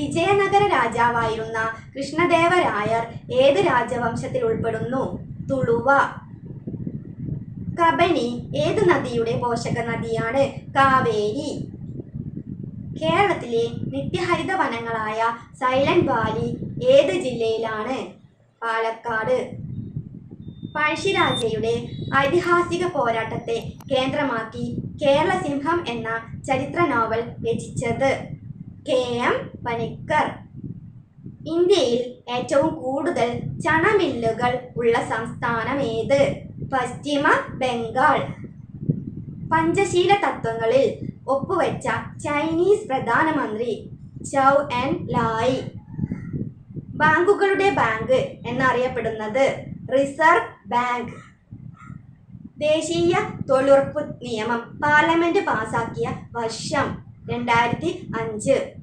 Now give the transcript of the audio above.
വിജയനഗര രാജാവായിരുന്ന കൃഷ്ണദേവരായർ ഏത് രാജവംശത്തിൽ ഉൾപ്പെടുന്നു? തുളുവ. കബനി ഏത് നദിയുടെ പോഷക നദിയാണ് കാവേരി. കേരളത്തിലെ നിത്യഹരിത വനങ്ങളായ സൈലന്റ് വാലി ഏത് ജില്ലയിലാണ്? പാലക്കാട്. പഴശ്ശിരാജയുടെ ഐതിഹാസിക പോരാട്ടത്തെ കേന്ദ്രമാക്കി കേരള സിംഹം എന്ന ചരിത്ര നോവൽ രചിച്ചത്. K M Panikkar. ഇന്ത്യയിൽ ഏറ്റവും കൂടുതൽ ചണമില്ലുകൾ ഉള്ള സംസ്ഥാനം ഏത് പശ്ചിമ ബംഗാൾ. പഞ്ചശീല തത്വങ്ങളിൽ ഒപ്പുവെച്ച ചൈനീസ് പ്രധാനമന്ത്രി ചൗ എൻ ലായി. ബാങ്കുകളുടെ ബാങ്ക് എന്നറിയപ്പെടുന്നത് റിസർവ് ബാങ്ക്. ദേശീയ തൊഴിലുറപ്പ് നിയമം പാർലമെന്റ് പാസാക്കിയ വർഷം രണ്ടായിരത്തി അഞ്ച്.